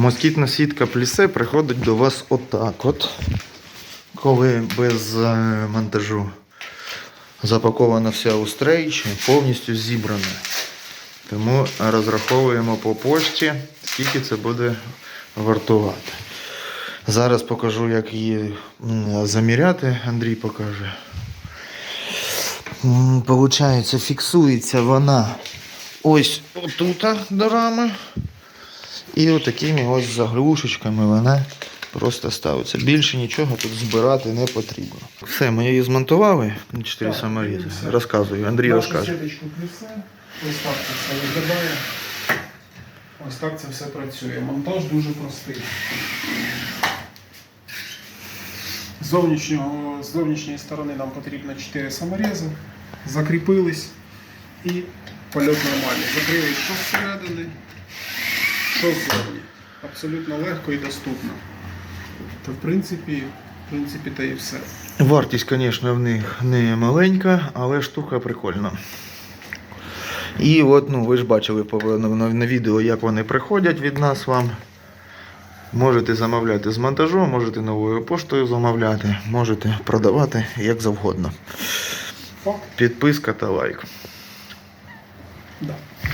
Москітна сітка плісе приходить до вас отак от, коли без е, монтажу запакована вся у стрейчі, повністю зібрана. Тому розраховуємо по пошті, скільки це буде вартувати. Зараз покажу, як її заміряти. Андрій покаже. Получається, фіксується вона ось отут до рами. І отакими ось заглушечками вона просто ставиться. Більше нічого тут збирати не потрібно. Все, ми її змонтували. Чотири Так, саморізи. все. Розказую, Андрій розкаже. Ось так це все виглядає. Ось так це все працює. Монтаж дуже простий. З зовнішнього, з зовнішньої сторони нам потрібно 4 саморези. Закріпились і польот нормальний. Закрили що зсередини, що ззовні. Абсолютно легко і доступно. То в принципі, в принципі, та і все. Вартість, звісно, в них не маленька, але штука прикольна. І от, ну, ви ж бачили на, відео, як вони приходять від нас вам. Можете замовляти з монтажом, можете новою поштою замовляти, можете продавати як завгодно. Підписка та лайк. Да.